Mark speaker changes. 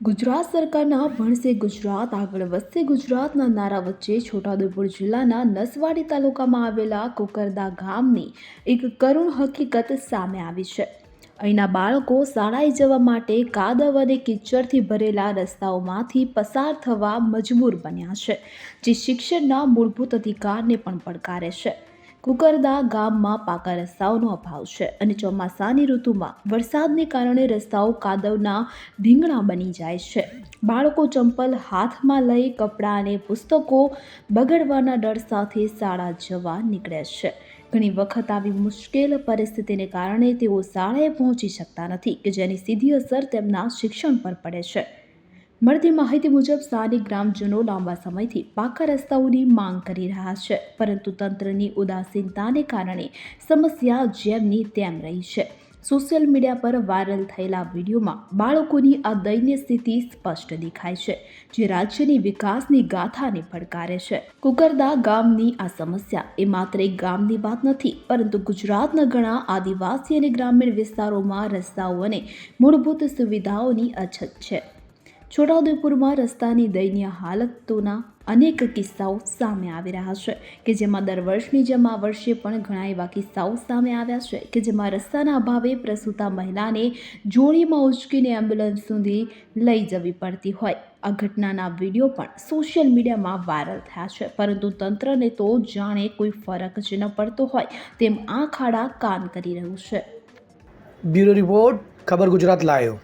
Speaker 1: ગુજરાત સરકારના ભણશે ગુજરાત, આગળ વધશે ગુજરાતના નારા વચ્ચે છોટાઉદેપુર જિલ્લાના નસવાડી તાલુકામાં આવેલા કોકરદા ગામની એક કરુણ હકીકત સામે આવી છે. અહીંના બાળકો શાળાએ જવા માટે કાદવ અને કિચડથી ભરેલા રસ્તાઓમાંથી પસાર થવા મજબૂર બન્યા છે, જે શિક્ષણના મૂળભૂત અધિકારને પણ પડકારે છે. કુકરદા ગામમાં પાકા રસ્તાઓનો અભાવ છે અને ચોમાસાની ઋતુમાં વરસાદને કારણે રસ્તાઓ કાદવના ધીંગણા બની જાય છે. બાળકો ચંપલ હાથમાં લઈ કપડાં અને પુસ્તકો બગડવાના ડર સાથે શાળા જવા નીકળે છે. ઘણી વખત આવી મુશ્કેલ પરિસ્થિતિને કારણે તેઓ શાળાએ પહોંચી શકતા નથી કે જેની સીધી અસર તેમના શિક્ષણ પર પડે છે. મળતી માહિતી મુજબ સ્થાનિક ગ્રામજનો લાંબા સમયથી પાકા રસ્તાઓની માંગ કરી રહ્યા છે, પરંતુ તંત્રની ઉદાસીનતાને કારણે સમસ્યા જેમની તેમ રહી છે. સોશિયલ મીડિયા પર વાયરલ થયેલા વિડીયોમાં બાળકોની આ દયનીય સ્થિતિ સ્પષ્ટ દેખાય છે, જે રાજ્યની વિકાસની ગાથાને પડકારે છે. કુકરદા ગામની આ સમસ્યા એ માત્ર એક ગામની વાત નથી, પરંતુ ગુજરાતના ઘણા આદિવાસી અને ગ્રામીણ વિસ્તારોમાં રસ્તાઓ અને મૂળભૂત સુવિધાઓની અછત છે. છોટાઉદેપુરમાં રસ્તાની દયનીય હાલતોના અનેક કિસ્સાઓ સામે આવી રહ્યા છે, કે જેમાં દર વર્ષની જેમ આ વર્ષે પણ ઘણા એવા કિસ્સાઓ સામે આવ્યા છે, કે જેમાં રસ્તાના અભાવે પ્રસૂતા મહિલાને જોડીમાં ઉચકીને એમ્બ્યુલન્સ સુધી લઈ જવી પડતી હોય. આ ઘટનાના વીડિયો પણ સોશિયલ મીડિયામાં વાયરલ થયા છે, પરંતુ તંત્રને તો જાણે કોઈ ફરક જ ન પડતો હોય તેમ આ ખાડા કાન કરી રહ્યું છે.
Speaker 2: બ્યુરો રિપોર્ટ, ખબર ગુજરાત લાયો